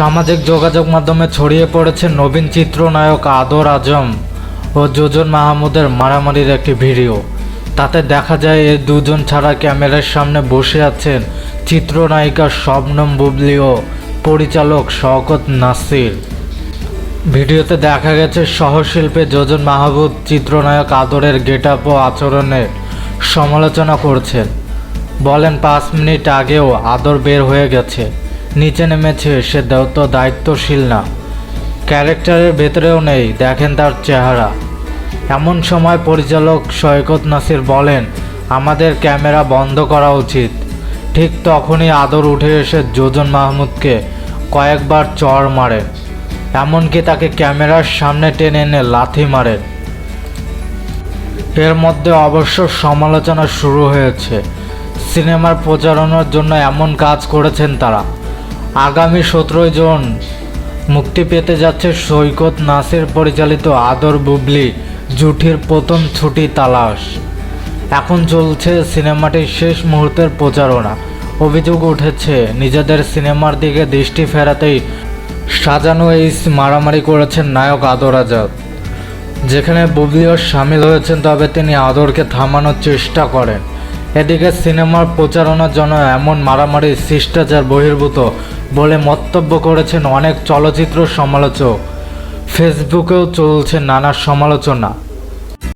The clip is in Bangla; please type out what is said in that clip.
সামাজিক যোগাযোগ মাধ্যমে ছড়িয়ে পড়েছে নবীন চিত্রনায়ক আদর আজম ও যোজন মাহমুদের মারামারির একটি ভিডিও। তাতে দেখা যায় এই দুজন ছাড়া ক্যামেরার সামনে বসে আছেন চিত্রনায়িকা শবনম বুবলি ও পরিচালক শওকত নাসির। ভিডিওতে দেখা গেছে সহশিল্পী যোজন মাহবুব চিত্রনায়ক আদরের গেটআপ ও আচরণের সমালোচনা করছেন। বলেন, পাঁচ মিনিট আগেও আদর বের হয়ে গেছে। নিচে নেমেছে, সে দেও- তো দায়িত্বশীল না। ক্যারেক্টারের ভেতরেও নেই, দেখেন তার চেহারা। এমন সময় পরিচালক সৈকত নাসির বলেন, আমাদের ক্যামেরা বন্ধ করা উচিত। ঠিক তখনই আদর উঠে এসে যোজন মাহমুদকে কয়েকবার চড় মারেন এমনকি তাকে ক্যামেরার সামনে টেনে এনে লাথি মারেন এর মধ্যে অবশ্য সমালোচনা শুরু হয়েছে। সিনেমার প্রচারণার জন্য এমন কাজ করেছেন তারা। আগামী সতেরোই জন মুক্তি পেতে যাচ্ছে সৈকত নাসির পরিচালিত আদর বুবলি জুটির প্রথম ছুটি তালাশ। এখন চলছে সিনেমাটির শেষ মুহূর্তের প্রচারণা। অভিযোগ উঠেছে, নিজেদের সিনেমার দিকে দৃষ্টি ফেরাতেই সাজানো এই মারামারি করেছেন নায়ক আদর আজাদ। যেখানে বুবলিও সামিল হয়েছেন, তবে তিনি আদরকে থামানোর চেষ্টা করেন। এদিকে সিনেমার প্রচারণার জন্য এমন মারামারি শিষ্টাচার বহির্ভূত বলে মন্তব্য করেছেন অনেক চলচ্চিত্র সমালোচক। ফেসবুকেও চলছে নানা সমালোচনা।